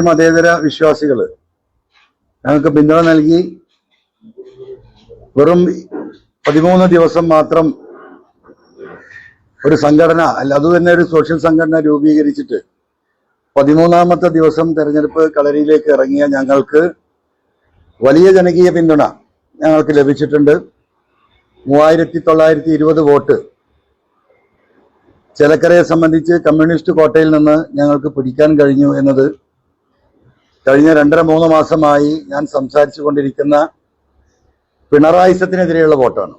മതേതര വിശ്വാസികൾ ഞങ്ങൾക്ക് പിന്തുണ നൽകി വെറും പതിമൂന്ന് ദിവസം മാത്രം ഒരു സംഘടന അല്ല അത് തന്നെ ഒരു സോഷ്യൽ സംഘടന രൂപീകരിച്ചിട്ട് പതിമൂന്നാമത്തെ ദിവസം തെരഞ്ഞെടുപ്പ് കളരിയിലേക്ക് ഇറങ്ങിയ ഞങ്ങൾക്ക് വലിയ ജനകീയ പിന്തുണ ഞങ്ങൾക്ക് ലഭിച്ചിട്ടുണ്ട്. മൂവായിരത്തി തൊള്ളായിരത്തി ഇരുപത് വോട്ട് ചിലക്കരയെ സംബന്ധിച്ച് കമ്മ്യൂണിസ്റ്റ് കോട്ടയിൽ നിന്ന് ഞങ്ങൾക്ക് പിടിക്കാൻ കഴിഞ്ഞു എന്നത് കഴിഞ്ഞ രണ്ടര മൂന്ന് മാസമായി ഞാൻ സംസാരിച്ചു കൊണ്ടിരിക്കുന്ന പിണറായിസത്തിനെതിരെയുള്ള വോട്ടാണ്.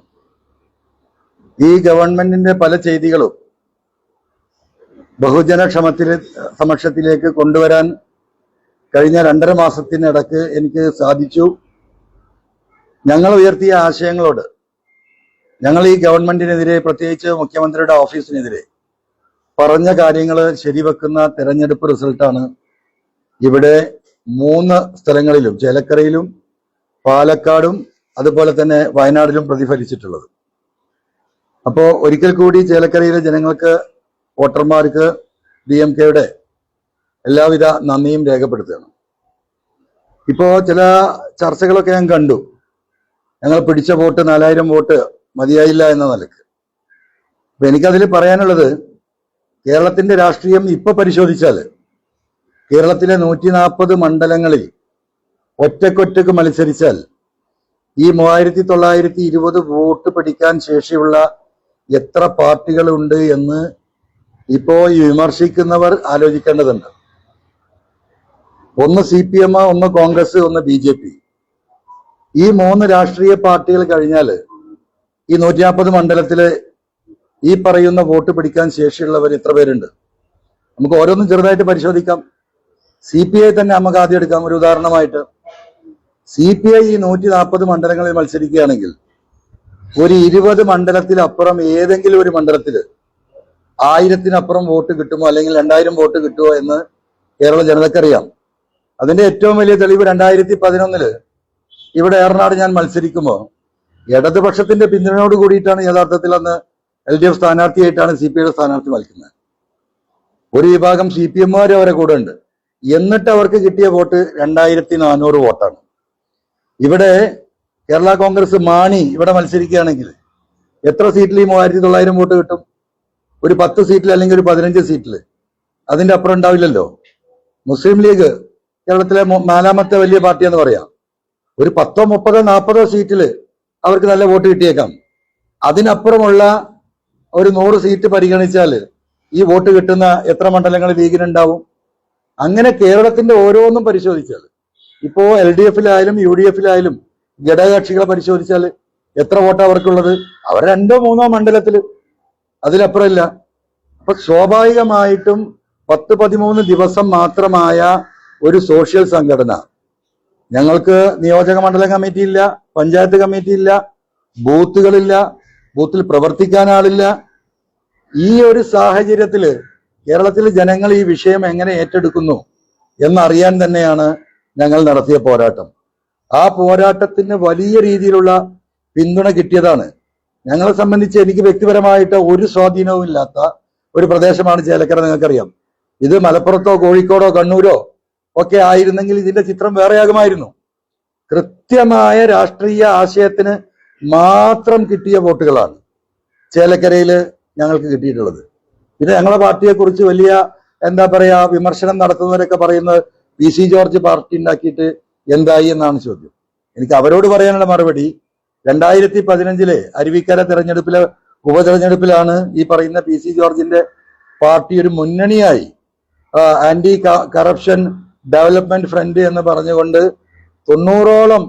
ഈ ഗവൺമെന്റിന്റെ പല ചെയ്തികളും ബഹുജനക്ഷമത്തിൽ സമക്ഷത്തിലേക്ക് കൊണ്ടുവരാൻ കഴിഞ്ഞ രണ്ടര മാസത്തിനിടക്ക് എനിക്ക് സാധിച്ചു. ഞങ്ങൾ ഉയർത്തിയ ആശയങ്ങളോട് ഞങ്ങൾ ഈ ഗവൺമെന്റിനെതിരെ പ്രത്യേകിച്ച് മുഖ്യമന്ത്രിയുടെ ഓഫീസിനെതിരെ പറഞ്ഞ കാര്യങ്ങൾ ശരിവെക്കുന്ന തെരഞ്ഞെടുപ്പ് റിസൾട്ടാണ് ഇവിടെ മൂന്ന് സ്ഥലങ്ങളിലും ചേലക്കരയിലും പാലക്കാടും അതുപോലെ തന്നെ വയനാടിലും പ്രതിഫലിച്ചിട്ടുള്ളത്. അപ്പോൾ ഒരിക്കൽ കൂടി ചേലക്കരയിലെ ജനങ്ങൾക്ക് വോട്ടർമാർക്ക് ഡി എം കെയുടെ എല്ലാവിധ നന്ദിയും രേഖപ്പെടുത്തുകയാണ്. ഇപ്പോ ചില ചർച്ചകളൊക്കെ ഞാൻ കണ്ടു. ഞങ്ങൾ പിടിച്ച വോട്ട് നാലായിരം വോട്ട് മതിയായില്ല എന്ന നിലയ്ക്ക്. അപ്പൊ എനിക്കതിൽ പറയാനുള്ളത് കേരളത്തിന്റെ രാഷ്ട്രീയം ഇപ്പൊ പരിശോധിച്ചാൽ കേരളത്തിലെ നൂറ്റി നാൽപ്പത് മണ്ഡലങ്ങളിൽ ഒറ്റക്കൊറ്റക്ക് മത്സരിച്ചാൽ ഈ മൂവായിരത്തി തൊള്ളായിരത്തി ഇരുപത് വോട്ട് പിടിക്കാൻ ശേഷിയുള്ള എത്ര പാർട്ടികളുണ്ട് എന്ന് ഇപ്പോ വിമർശിക്കുന്നവർ ആലോചിക്കേണ്ടതുണ്ട്. ഒന്ന് സി പി എം ഒന്ന് കോൺഗ്രസ് ഒന്ന് ബി ജെ പി ഈ മൂന്ന് രാഷ്ട്രീയ പാർട്ടികൾ കഴിഞ്ഞാൽ ഈ നൂറ്റി നാൽപ്പത് മണ്ഡലത്തിൽ ഈ പറയുന്ന വോട്ട് പിടിക്കാൻ ശേഷിയുള്ളവർ എത്ര പേരുണ്ട്? നമുക്ക് ഓരോന്നും ചെറുതായിട്ട് പരിശോധിക്കാം. സി പി ഐ തന്നെ നമുക്ക് ആദ്യം എടുക്കാം. ഒരു ഉദാഹരണമായിട്ട് സി പി ഐ ഈ നൂറ്റി നാൽപ്പത് മണ്ഡലങ്ങളിൽ മത്സരിക്കുകയാണെങ്കിൽ ഒരു ഇരുപത് മണ്ഡലത്തിലപ്പുറം ഏതെങ്കിലും ഒരു മണ്ഡലത്തിൽ ആയിരത്തിനപ്പുറം വോട്ട് കിട്ടുമോ അല്ലെങ്കിൽ രണ്ടായിരം വോട്ട് കിട്ടുമോ എന്ന് കേരള ജനതക്കറിയാം അതിന്റെ ഏറ്റവും വലിയ തെളിവ് രണ്ടായിരത്തി പതിനൊന്നിൽ ഇവിടെ ഏറനാട് ഞാൻ മത്സരിക്കുമ്പോൾ ഇടതുപക്ഷത്തിന്റെ പിന്തുണയോട് കൂടിയിട്ടാണ് യഥാർത്ഥത്തിൽ അന്ന് എൽ ഡി എഫ് സ്ഥാനാർത്ഥിയായിട്ടാണ് സി പി ഐയുടെ സ്ഥാനാർത്ഥി മത്സരിക്കുന്നത്. ഒരു വിഭാഗം സി പി എമ്മുകാർ അവരെ കൂടെ ഉണ്ട്. എന്നിട്ട് അവർക്ക് കിട്ടിയ വോട്ട് രണ്ടായിരത്തി നാനൂറ് വോട്ടാണ്. ഇവിടെ കേരള കോൺഗ്രസ് മാണി ഇവിടെ മത്സരിക്കുകയാണെങ്കിൽ എത്ര സീറ്റിൽ ഈ മൂവായിരത്തി തൊള്ളായിരം വോട്ട് കിട്ടും? ഒരു പത്ത് സീറ്റിൽ അല്ലെങ്കിൽ ഒരു പതിനഞ്ച് സീറ്റിൽ. അതിന്റെ അപ്പുറം ഉണ്ടാവില്ലല്ലോ. മുസ്ലിം ലീഗ് കേരളത്തിലെ നാലാമത്തെ വലിയ പാർട്ടി എന്ന് പറയാം. ഒരു പത്തോ മുപ്പതോ നാൽപ്പതോ സീറ്റിൽ അവർക്ക് നല്ല വോട്ട് കിട്ടിയേക്കാം. അതിനപ്പുറമുള്ള ഒരു നൂറ് സീറ്റ് പരിഗണിച്ചാൽ ഈ വോട്ട് കിട്ടുന്ന എത്ര മണ്ഡലങ്ങൾ ലീഗിനുണ്ടാവും? അങ്ങനെ കേരളത്തിന്റെ ഓരോന്നും പരിശോധിച്ചാൽ ഇപ്പോ എൽ ഡി എഫിലായാലും യു ഡി എഫിലായാലും ഘടകകക്ഷികളെ പരിശോധിച്ചാൽ എത്ര വോട്ടാ അവർക്കുള്ളത്? അവർ രണ്ടോ മൂന്നോ മണ്ഡലത്തിൽ അതിലപ്പുറമില്ല. അപ്പൊ സ്വാഭാവികമായിട്ടും പത്ത് പതിമൂന്ന് ദിവസം മാത്രമായ ഒരു സോഷ്യൽ സംഘടന. ഞങ്ങൾക്ക് നിയോജക മണ്ഡലം കമ്മിറ്റി ഇല്ല പഞ്ചായത്ത് കമ്മിറ്റി ഇല്ല ബൂത്തുകളില്ല ബൂത്തിൽ പ്രവർത്തിക്കാൻ ആളില്ല. ഈ ഒരു സാഹചര്യത്തിൽ കേരളത്തിലെ ജനങ്ങൾ ഈ വിഷയം എങ്ങനെ ഏറ്റെടുക്കുന്നു എന്നറിയാൻ തന്നെയാണ് ഞങ്ങൾ നടത്തിയ പോരാട്ടം. ആ പോരാട്ടത്തിന് വലിയ രീതിയിലുള്ള പിന്തുണ കിട്ടിയതാണ്. ഞങ്ങളെ സംബന്ധിച്ച് എനിക്ക് വ്യക്തിപരമായിട്ട് ഒരു സ്വാധീനവും ഇല്ലാത്ത ഒരു പ്രദേശമാണ് ചേലക്കര നിങ്ങൾക്കറിയാം. ഇത് മലപ്പുറത്തോ കോഴിക്കോടോ കണ്ണൂരോ ഒക്കെ ആയിരുന്നെങ്കിൽ ഇതിന്റെ ചിത്രം വേറെയാകുമായിരുന്നു. കൃത്യമായ രാഷ്ട്രീയ ആശയത്തിന് മാത്രം കിട്ടിയ വോട്ടുകളാണ് ചേലക്കരയിൽ ഞങ്ങൾക്ക് കിട്ടിയിട്ടുള്ളത്. പിന്നെ ഞങ്ങളുടെ പാർട്ടിയെ കുറിച്ച് വലിയ എന്താ പറയാ വിമർശനം നടത്തുന്നവരൊക്കെ പറയുന്നത് പി സി ജോർജ് പാർട്ടി ഉണ്ടാക്കിയിട്ട് എന്തായി എന്നാണ് ചോദ്യം. എനിക്ക് അവരോട് പറയാനുള്ള മറുപടി രണ്ടായിരത്തി പതിനഞ്ചിലെ അരുവിക്കര തെരഞ്ഞെടുപ്പിലെ ഉപതെരഞ്ഞെടുപ്പിലാണ് ഈ പറയുന്ന പി സി ജോർജിന്റെ പാർട്ടി ഒരു മുന്നണിയായി ആന്റി കറപ്ഷൻ ഡെവലപ്മെന്റ് ഫ്രണ്ട് എന്ന് പറഞ്ഞുകൊണ്ട് തൊണ്ണൂറോളം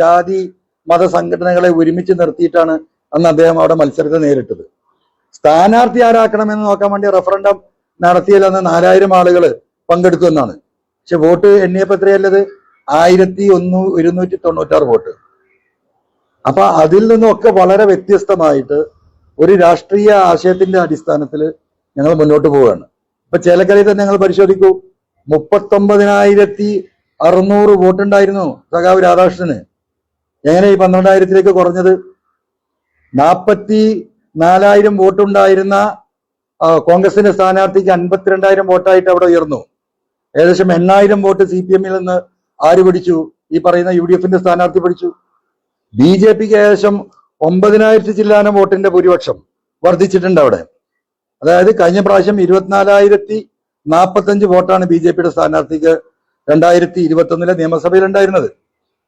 ജാതി മത സംഘടനകളെ ഒരുമിച്ച് നിർത്തിയിട്ടാണ് അന്ന് അദ്ദേഹം അവിടെ മത്സരത്തെ നേരിട്ടത്. സ്ഥാനാർത്ഥി ആരാക്കണമെന്ന് നോക്കാൻ വേണ്ടി റഫറൻഡം നടത്തിയല്ലെന്ന് നാലായിരം ആളുകൾ പങ്കെടുത്തു എന്നാണ്. പക്ഷെ വോട്ട് എണ്ണിയപ്പോ എത്രയല്ലത്? ആയിരത്തി ഒന്ന് ഇരുന്നൂറ്റി തൊണ്ണൂറ്റാറ് വോട്ട്. അപ്പൊ അതിൽ നിന്നൊക്കെ വളരെ വ്യത്യസ്തമായിട്ട് ഒരു രാഷ്ട്രീയ ആശയത്തിന്റെ അടിസ്ഥാനത്തിൽ ഞങ്ങൾ മുന്നോട്ട് പോവുകയാണ്. ഇപ്പൊ ചേലക്കരയിൽ തന്നെ ഞങ്ങൾ പരിശോധിക്കൂ. മുപ്പത്തൊമ്പതിനായിരത്തി അറുന്നൂറ് വോട്ടുണ്ടായിരുന്നു സഖാവ് രാധാകൃഷ്ണന്. എങ്ങനെ ഈ പന്ത്രണ്ടായിരത്തിലേക്ക് കുറഞ്ഞത്? നാൽപ്പത്തി നാലായിരം വോട്ടുണ്ടായിരുന്ന കോൺഗ്രസിന്റെ സ്ഥാനാർത്ഥിക്ക് അൻപത്തിരണ്ടായിരം വോട്ടായിട്ട് അവിടെ ഉയർന്നു. ഏകദേശം എണ്ണായിരം വോട്ട് സി പി എമ്മിൽ നിന്ന് ആര് പിടിച്ചു? ഈ പറയുന്ന യു ഡി എഫിന്റെ സ്ഥാനാർത്ഥി പിടിച്ചു. ബി ജെ പിക്ക് ഏകദേശം ഒമ്പതിനായിരത്തി ചില്ലാനം വോട്ടിന്റെ ഭൂരിപക്ഷം വർദ്ധിച്ചിട്ടുണ്ട് അവിടെ. അതായത് കഴിഞ്ഞ പ്രാവശ്യം ഇരുപത്തിനാലായിരത്തി നാൽപ്പത്തഞ്ച് വോട്ടാണ് ബി ജെ പിയുടെ സ്ഥാനാർത്ഥിക്ക് രണ്ടായിരത്തി ഇരുപത്തി ഒന്നിലെ നിയമസഭയിൽ ഉണ്ടായിരുന്നത്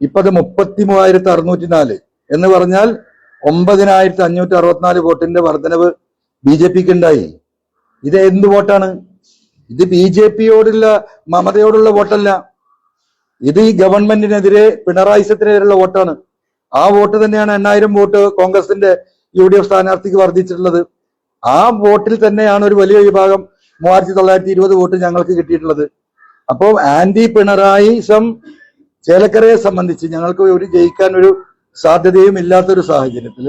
ഇപ്പത് മുപ്പത്തി മൂവായിരത്തി അറുന്നൂറ്റി നാല് എന്ന് പറഞ്ഞാൽ ഒമ്പതിനായിരത്തി അഞ്ഞൂറ്റി അറുപത്തിനാല് വോട്ടിന്റെ വർധനവ് ബി ജെ പിക്ക് ഉണ്ടായി. ഇത് എന്ത് വോട്ടാണ്? ഇത് ബി ജെ പിയോടുള്ള മമതയോടുള്ള വോട്ടല്ല. ഇത് ഈ ഗവൺമെന്റിനെതിരെ പിണറായിസത്തിനെതിരെയുള്ള വോട്ടാണ്. ആ വോട്ട് തന്നെയാണ് എണ്ണായിരം വോട്ട് കോൺഗ്രസിന്റെ യു ഡി എഫ് സ്ഥാനാർത്ഥിക്ക് വർദ്ധിച്ചിട്ടുള്ളത്. ആ വോട്ടിൽ തന്നെയാണ് ഒരു വലിയ വിഭാഗം മൂവായിരത്തി തൊള്ളായിരത്തി ഇരുപത് വോട്ട് ഞങ്ങൾക്ക് കിട്ടിയിട്ടുള്ളത്. അപ്പോൾ ആന്റി പിണറായിസം ചേലക്കരയെ സംബന്ധിച്ച് ഞങ്ങൾക്ക് ഒരു ജയിക്കാൻ ഒരു സാധ്യതയും ഇല്ലാത്തൊരു സാഹചര്യത്തിൽ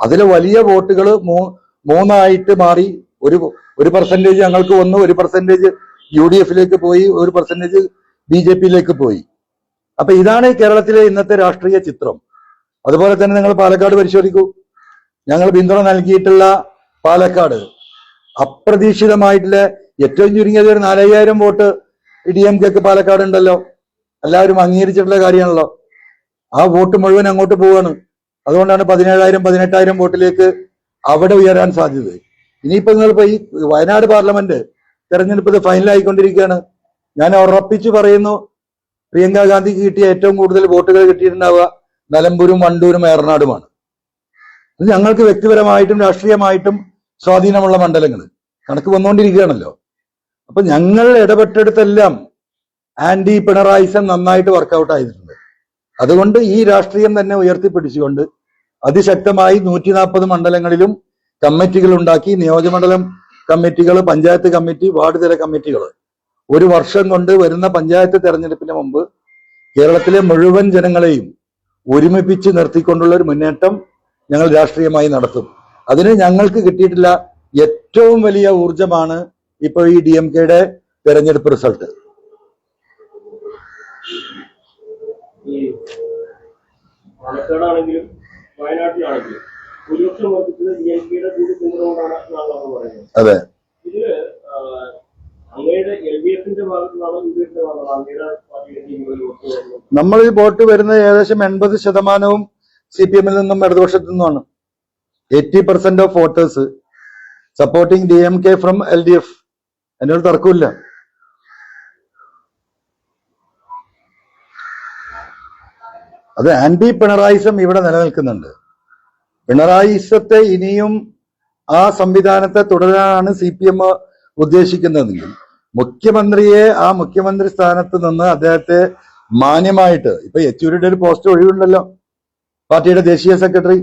അതിലെ വലിയ വോട്ടുകൾ മൂ മൂന്നായിട്ട് മാറി ഒരു ഒരു പെർസെന്റേജ് ഞങ്ങൾക്ക് വന്നു ഒരു പെർസെന്റേജ് യു ഡി എഫിലേക്ക് പോയി ഒരു പെർസെന്റേജ് ബി ജെ പിയിലേക്ക് പോയി. അപ്പൊ ഇതാണ് കേരളത്തിലെ ഇന്നത്തെ രാഷ്ട്രീയ ചിത്രം. അതുപോലെ തന്നെ നിങ്ങൾ പാലക്കാട് പരിശോധിക്കൂ. ഞങ്ങൾ പിന്തുണ നൽകിയിട്ടുള്ള പാലക്കാട് അപ്രതീക്ഷിതമായിട്ടുള്ള ഏറ്റവും ചുരുങ്ങിയത് ഒരു നാലയ്യായിരം വോട്ട് ഡി എം കെക്ക് പാലക്കാട് ഉണ്ടല്ലോ എല്ലാവരും അംഗീകരിച്ചിട്ടുള്ള കാര്യമാണല്ലോ. ആ വോട്ട് മുഴുവൻ അങ്ങോട്ട് പോവാണ്. അതുകൊണ്ടാണ് പതിനേഴായിരം പതിനെട്ടായിരം വോട്ടിലേക്ക് അവിടെ ഉയരാൻ സാധ്യത. ഇനിയിപ്പോ നിങ്ങളിപ്പോ ഈ വയനാട് പാർലമെന്റ് തെരഞ്ഞെടുപ്പ് ഇത് ഫൈനൽ ആയിക്കൊണ്ടിരിക്കുകയാണ് ഞാൻ ഉറപ്പിച്ചു പറയുന്നു പ്രിയങ്ക ഗാന്ധിക്ക് കിട്ടിയ ഏറ്റവും കൂടുതൽ വോട്ടുകൾ കിട്ടിയിട്ടുണ്ടാവുക നിലമ്പൂരും വണ്ടൂരും ഏറനാടുമാണ്. ഇത് ഞങ്ങൾക്ക് വ്യക്തിപരമായിട്ടും രാഷ്ട്രീയമായിട്ടും സ്വാധീനമുള്ള മണ്ഡലങ്ങൾ കണക്ക് വന്നുകൊണ്ടിരിക്കുകയാണല്ലോ അപ്പൊ ഞങ്ങൾ ഇടപെട്ടെടുത്തെല്ലാം ആന്റി പിണറായിസൻ നന്നായിട്ട് വർക്കൗട്ട് ആയിട്ടുണ്ട്. അതുകൊണ്ട് ഈ രാഷ്ട്രീയം തന്നെ ഉയർത്തിപ്പിടിച്ചുകൊണ്ട് അതിശക്തമായി നൂറ്റി നാൽപ്പത് മണ്ഡലങ്ങളിലും കമ്മിറ്റികൾ ഉണ്ടാക്കി നിയോജകമണ്ഡലം കമ്മിറ്റികൾ പഞ്ചായത്ത് കമ്മിറ്റി വാർഡ് തല കമ്മിറ്റികൾ. ഒരു വർഷം കൊണ്ട് വരുന്ന പഞ്ചായത്ത് തെരഞ്ഞെടുപ്പിന് മുമ്പ് കേരളത്തിലെ മുഴുവൻ ജനങ്ങളെയും ഒരുമിപ്പിച്ച് നിർത്തിക്കൊണ്ടുള്ള ഒരു മുന്നേറ്റം ഞങ്ങൾ രാഷ്ട്രീയമായി നടത്തും. അതിന് ഞങ്ങൾക്ക് കിട്ടിയിട്ടില്ല ഏറ്റവും വലിയ ഊർജമാണ് ഇപ്പോൾ ഈ ഡി എം കെയുടെ തെരഞ്ഞെടുപ്പ് റിസൾട്ട്. പാലക്കാടാണെങ്കിലും വയനാട്ടിലാണെങ്കിലും ഭൂരിപക്ഷം വർദ്ധിച്ചത് ഡി എം പിയുടെ കൂടി പിന്തുണകൊണ്ടാണ് എന്നാണ് പറയുന്നത്. അതെ. ഇതിൽ അങ്ങയുടെ എൽ ഡി എഫിന്റെ ഭാഗത്തു നിന്നാണ് യു ഡി എഫിന്റെ അങ്ങയുടെ പാർട്ടിയുടെ വരുന്നത് നമ്മൾ ഈ വോട്ട് വരുന്ന ഏകദേശം എൺപത് ശതമാനവും സി പി എമ്മിൽ നിന്നും ഇടതുപക്ഷത്തു നിന്നുമാണ്. Eighty percent of voters supporting D M K from L D F എന്നൊരു തർക്കമില്ല. അത് ആന്റി പിണറായിസം ഇവിടെ നിലനിൽക്കുന്നുണ്ട്. പിണറായിസത്തെ ഇനിയും ആ സംവിധാനത്തെ തുടരാനാണ് സി പി എം ഉദ്ദേശിക്കുന്നതെങ്കിൽ മുഖ്യമന്ത്രിയെ ആ മുഖ്യമന്ത്രി സ്ഥാനത്ത് നിന്ന് അദ്ദേഹത്തെ മാന്യമായിട്ട് ഇപ്പൊ യെച്ചൂരിയുടെ ഒരു പോസ്റ്റ് ഒഴിവുണ്ടല്ലോ പാർട്ടിയുടെ ദേശീയ സെക്രട്ടറി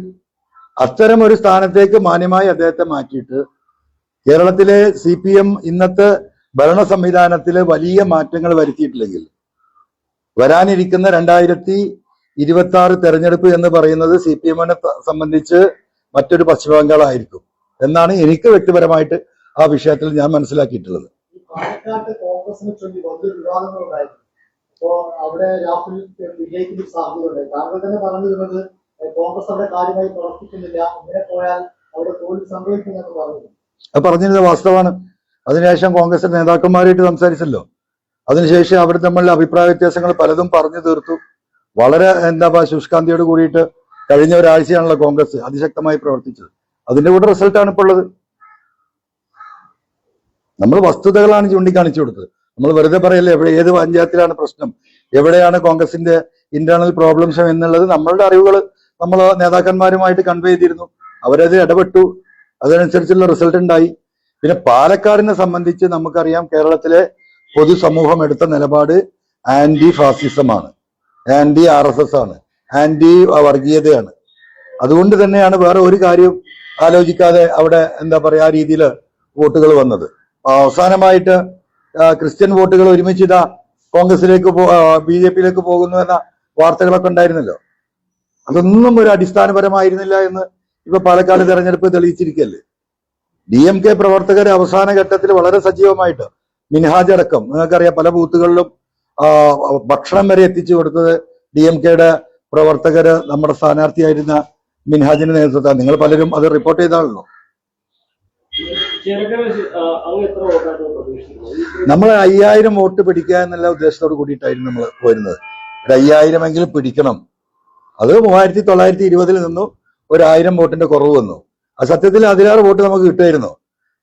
അത്തരം ഒരു സ്ഥാനത്തേക്ക് മാന്യമായി അദ്ദേഹത്തെ മാറ്റിയിട്ട് കേരളത്തിലെ സി പി എം ഇന്നത്തെ ഭരണ സംവിധാനത്തിൽ വലിയ മാറ്റങ്ങൾ വരുത്തിയിട്ടില്ലെങ്കിൽ വരാനിരിക്കുന്ന രണ്ടായിരത്തി ഇരുപത്തി ആറ് തെരഞ്ഞെടുപ്പ് എന്ന് പറയുന്നത് സി പി എമ്മിനെ സംബന്ധിച്ച് മറ്റൊരു പശ്ചിമ ബംഗാളായിരിക്കും എന്നാണ് എനിക്ക് വ്യക്തിപരമായിട്ട് ആ വിഷയത്തിൽ ഞാൻ മനസ്സിലാക്കിയിട്ടുള്ളത്. പറഞ്ഞിരുന്ന പാലക്കാട്ട് കോൺഗ്രസിനെ ചൊല്ലി വലിയ വിവാദങ്ങളുണ്ടായിരുന്നു അപ്പോ അവിടെ രാഹുൽ വിജയിക്കുന്ന സാധ്യതയുണ്ട് താങ്കൾ തന്നെ പറഞ്ഞിരുന്നത് കോൺഗ്രസ് അവിടെ കാര്യമായി പ്രവർത്തിക്കുന്നില്ല. ഇങ്ങനെ പോയാൽ അവിടെ തോൽവി സംഭവിക്കുമെന്ന് പറഞ്ഞു അത് പറഞ്ഞിരുന്നത് വാസ്തവമാണ്. അതിനുശേഷം കോൺഗ്രസ് നേതാക്കന്മാരായിട്ട് സംസാരിച്ചല്ലോ. അതിനുശേഷം അവർ തമ്മിലുള്ള അഭിപ്രായ വ്യത്യാസങ്ങൾ പലതും പറഞ്ഞു തീർത്തു. വളരെ എന്താ പറയുക ശുഷ്കാന്തിയോട് കൂടിയിട്ട് കഴിഞ്ഞ ഒരാഴ്ചയാണല്ലോ കോൺഗ്രസ് അതിശക്തമായി പ്രവർത്തിച്ചത്. അതിന്റെ കൂടെ റിസൾട്ടാണ് ഇപ്പോൾ ഉള്ളത്. നമ്മൾ വസ്തുതകളാണ് ചൂണ്ടിക്കാണിച്ചു കൊടുത്തത്. നമ്മൾ വെറുതെ പറയല്ലേ എവിടെ ഏത് പഞ്ചായത്തിലാണ് പ്രശ്നം? എവിടെയാണ് കോൺഗ്രസിന്റെ ഇന്റേണൽ പ്രോബ്ലംസ് എന്നുള്ളത് നമ്മളുടെ അറിവുകൾ നമ്മൾ നേതാക്കന്മാരുമായിട്ട് കൺവേ ചെയ്തിരുന്നു. അവരത് ഇടപെട്ടു. അതിനനുസരിച്ചുള്ള റിസൾട്ട് ഉണ്ടായി. പിന്നെ പാലക്കാടിനെ സംബന്ധിച്ച് നമുക്കറിയാം കേരളത്തിലെ പൊതുസമൂഹം എടുത്ത നിലപാട് ആന്റി ഫാസിസമാണ് ആന്റി ആർ എസ് എസ് ആണ്. ആന്റി വർഗീയതയാണ്. അതുകൊണ്ട് തന്നെയാണ് വേറെ ഒരു കാര്യം ആലോചിക്കാതെ അവിടെ എന്താ പറയാ ആ രീതിയിൽ വോട്ടുകൾ വന്നത്. അവസാനമായിട്ട് ക്രിസ്ത്യൻ വോട്ടുകൾ ഒരുമിച്ച് ഇതാ കോൺഗ്രസിലേക്ക് ബി ജെ പിയിലേക്ക് പോകുന്നു എന്ന വാർത്തകളൊക്കെ ഉണ്ടായിരുന്നല്ലോ. അതൊന്നും ഒരു അടിസ്ഥാനപരമായിരുന്നില്ല എന്ന് ഇപ്പൊ പാലക്കാട് തെരഞ്ഞെടുപ്പ് തെളിയിച്ചിരിക്കല്ലേ. ഡി എം കെ പ്രവർത്തകർ അവസാന ഘട്ടത്തിൽ വളരെ സജീവമായിട്ട് മിൻഹാജ് അടക്കം നിങ്ങൾക്കറിയാം പല ബൂത്തുകളിലും ഭക്ഷണം വരെ എത്തിച്ചു കൊടുത്തത് ഡി എം കെയുടെ പ്രവർത്തകര് നമ്മുടെ സ്ഥാനാർത്ഥിയായിരുന്ന മിൻഹാജിന്റെ നേതൃത്വത്തിൽ നിങ്ങൾ പലരും അത് റിപ്പോർട്ട് ചെയ്താണല്ലോ. നമ്മൾ അയ്യായിരം വോട്ട് പിടിക്കുക എന്നുള്ള ഉദ്ദേശത്തോട് കൂടിയിട്ടായിരുന്നു നമ്മൾ പോരുന്നത് ഒരു അയ്യായിരം എങ്കിലും പിടിക്കണം. അത് മൂവായിരത്തി തൊള്ളായിരത്തി ഇരുപതിൽ നിന്നും ഒരു ആയിരം വോട്ടിന്റെ കുറവ് വന്നു. ആ സത്യത്തിൽ അതിലാറ് വോട്ട് നമുക്ക് കിട്ടുമായിരുന്നു.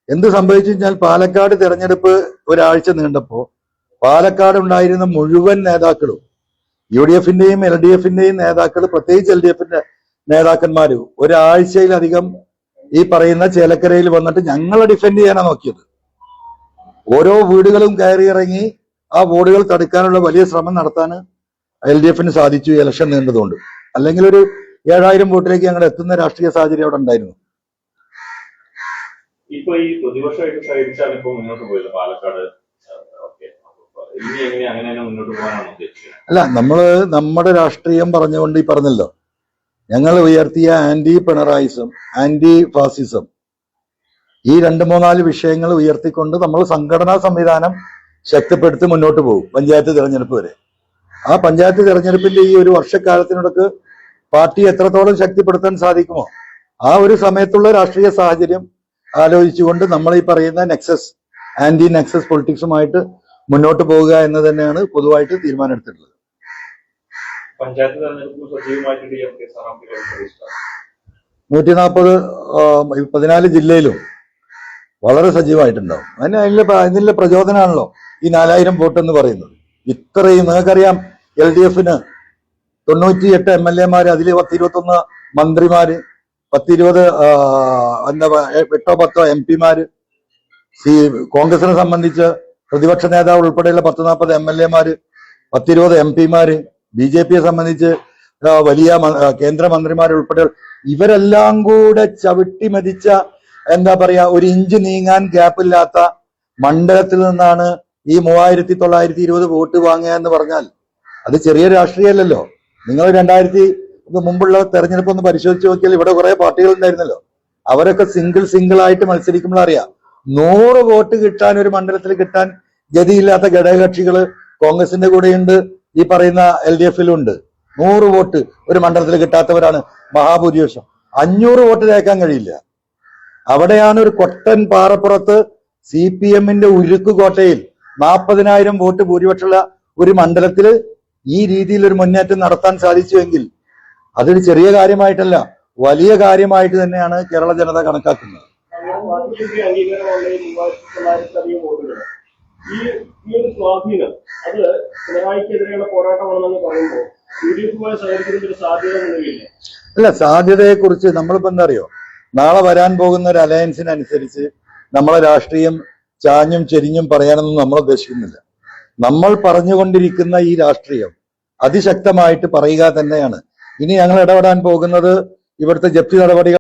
എന്ത് സംഭവിച്ചു കഴിഞ്ഞാൽ പാലക്കാട് തെരഞ്ഞെടുപ്പ് ഒരാഴ്ച നീണ്ടപ്പോ പാലക്കാട് ഉണ്ടായിരുന്ന മുഴുവൻ നേതാക്കളും യു ഡി എഫിന്റെയും എൽ ഡി എഫിന്റെയും നേതാക്കൾ പ്രത്യേകിച്ച് എൽ ഡി എഫിന്റെ നേതാക്കന്മാര് ഒരാഴ്ചയിലധികം ഈ പറയുന്ന ചേലക്കരയിൽ വന്നിട്ട് ഞങ്ങളെ ഡിഫെൻഡ് ചെയ്യാനാണ് നോക്കിയത്. ഓരോ വീടുകളും കയറി ഇറങ്ങി ആ വോട്ടുകൾ തടുക്കാനുള്ള വലിയ ശ്രമം നടത്താൻ എൽ ഡി എഫിന് സാധിച്ചു ഇലക്ഷൻ നീണ്ടതുകൊണ്ട്. അല്ലെങ്കിൽ ഒരു ഏഴായിരം വോട്ടിലേക്ക് ഞങ്ങൾ എത്തുന്ന രാഷ്ട്രീയ സാഹചര്യം അവിടെ ഉണ്ടായിരുന്നു. ഇപ്പൊ ഈ പ്രതിപക്ഷമായിട്ട് സഹിച്ചാണ് ഇപ്പൊ മുന്നോട്ട് പോയത് പാലക്കാട് ഓക്കെ ഇനി എങ്ങനെ അങ്ങനെ തന്നെ മുന്നോട്ട് പോകാനാണ് ഉദ്ദേശിക്കുന്നത് അല്ല നമ്മൾ നമ്മുടെ രാഷ്ട്രീയം പറഞ്ഞുകൊണ്ട് ഈ പറഞ്ഞല്ലോ. ഞങ്ങൾ ഉയർത്തിയ ആന്റി പിണറായിസം ആന്റി ഫാസിസം ഈ രണ്ട് മൂന്നാൽ വിഷയങ്ങൾ ഉയർത്തിക്കൊണ്ട് നമ്മൾ സംഘടനാ സംവിധാനം ശക്തിപ്പെടുത്തി മുന്നോട്ട് പോകും പഞ്ചായത്ത് തിരഞ്ഞെടുപ്പ് വരെ. ആ പഞ്ചായത്ത് തിരഞ്ഞെടുപ്പിന്റെ ഈ ഒരു വർഷക്കാലത്തിനിടക്ക് പാർട്ടി എത്രത്തോളം ശക്തിപ്പെടുത്താൻ സാധിക്കുമോ ആ ഒരു സമയത്തുള്ള രാഷ്ട്രീയ സാഹചര്യം ആലോചിച്ചുകൊണ്ട് നമ്മൾ ഈ പറയുന്ന നെക്സസ് ആന്റി നെക്സസ് പൊളിറ്റിക്സുമായിട്ട് മുന്നോട്ട് പോവുക എന്ന് തന്നെയാണ് പൊതുവായിട്ട് തീരുമാനമെടുത്തിട്ടുള്ളത്. പഞ്ചായത്ത് തെരഞ്ഞെടുപ്പ് സജീവമായിട്ട് നൂറ്റി നാൽപ്പത് പതിനാല് ജില്ലയിലും വളരെ സജീവമായിട്ടുണ്ടാവും. അതിന് അതിലെ ഇതിന്റെ പ്രചോദനമാണല്ലോ ഈ നാലായിരം വോട്ട് എന്ന് പറയുന്നത്. ഇത്രയും നിങ്ങൾക്കറിയാം എൽ ഡി എഫിന് തൊണ്ണൂറ്റിയെട്ട് എം എൽ എമാർ അതിൽ പത്തിരുപത്തൊന്ന് മന്ത്രിമാര് പത്തിരുപത് എന്താ എട്ടോ പത്തോ എം പിമാര് സി കോൺഗ്രസിനെ സംബന്ധിച്ച് പ്രതിപക്ഷ നേതാവ് ഉൾപ്പെടെയുള്ള പത്ത് നാൽപ്പത് എം എൽ എമാര് പത്തിരുപത് എം പിമാര് ബി ജെ പിയെ സംബന്ധിച്ച് വലിയ കേന്ദ്രമന്ത്രിമാർ ഉൾപ്പെടെ ഇവരെല്ലാം കൂടെ ചവിട്ടി മതിച്ച എന്താ പറയാ ഒരു ഇഞ്ച് നീങ്ങാൻ ഗ്യാപ്പില്ലാത്ത മണ്ഡലത്തിൽ നിന്നാണ് ഈ മൂവായിരത്തി തൊള്ളായിരത്തി ഇരുപത് വോട്ട് വാങ്ങുക എന്ന് പറഞ്ഞാൽ അത് ചെറിയ രാഷ്ട്രീയമല്ലല്ലോ. നിങ്ങൾ രണ്ടായിരത്തി മുമ്പുള്ള തെരഞ്ഞെടുപ്പ് ഒന്ന് പരിശോധിച്ച് നോക്കിയാൽ ഇവിടെ കുറെ പാർട്ടികൾ ഉണ്ടായിരുന്നല്ലോ. അവരൊക്കെ സിംഗിൾ സിംഗിൾ ആയിട്ട് മത്സരിക്കുമ്പോൾ അറിയാം നൂറ് വോട്ട് കിട്ടാൻ ഒരു മണ്ഡലത്തിൽ കിട്ടാൻ ഗതിയില്ലാത്ത ഘടകകക്ഷികൾ കോൺഗ്രസിന്റെ കൂടെയുണ്ട് ഈ പറയുന്ന എൽ ഡി എഫിലും ഉണ്ട് നൂറ് വോട്ട് ഒരു മണ്ഡലത്തിൽ കിട്ടാത്തവരാണ് മഹാഭൂരിപക്ഷം. അഞ്ഞൂറ് വോട്ട് തേക്കാൻ കഴിയില്ല. അവിടെയാണ് ഒരു കൊട്ടൻ പാറപ്പുറത്ത് സി പി എമ്മിന്റെ ഉരുക്ക് കോട്ടയിൽ നാൽപ്പതിനായിരം വോട്ട് ഭൂരിപക്ഷമുള്ള ഒരു മണ്ഡലത്തിൽ ഈ രീതിയിൽ ഒരു മുന്നേറ്റം നടത്താൻ സാധിച്ചുവെങ്കിൽ അതൊരു ചെറിയ കാര്യമായിട്ടല്ല വലിയ കാര്യമായിട്ട് തന്നെയാണ് കേരള ജനത കണക്കാക്കുന്നത്. ഈ ഈ ഒരു സ്വാധീനം അത് പിണറായിക്കെതിരെയുള്ള പോരാട്ടമാണെന്ന് പറയുമ്പോൾ യു ഡി എഫുമായി സഹകരിക്കുന്നതിന് ഒരു സാധ്യത നിലവില്ല അല്ല സാധ്യതയെ കുറിച്ച് നമ്മളിപ്പോ എന്താ അറിയോ നാളെ വരാൻ പോകുന്ന ഒരു അലയൻസിനനുസരിച്ച് നമ്മളെ രാഷ്ട്രീയം ചാഞ്ഞും ചെരിഞ്ഞും പറയാനൊന്നും നമ്മൾ ഉദ്ദേശിക്കുന്നില്ല. നമ്മൾ പറഞ്ഞുകൊണ്ടിരിക്കുന്ന ഈ രാഷ്ട്രീയം അതിശക്തമായിട്ട് പറയുക തന്നെയാണ്. ഇനി ഞങ്ങൾ ഇടപെടാൻ പോകുന്നത് ഇവിടുത്തെ ജപ്തി നടപടികൾ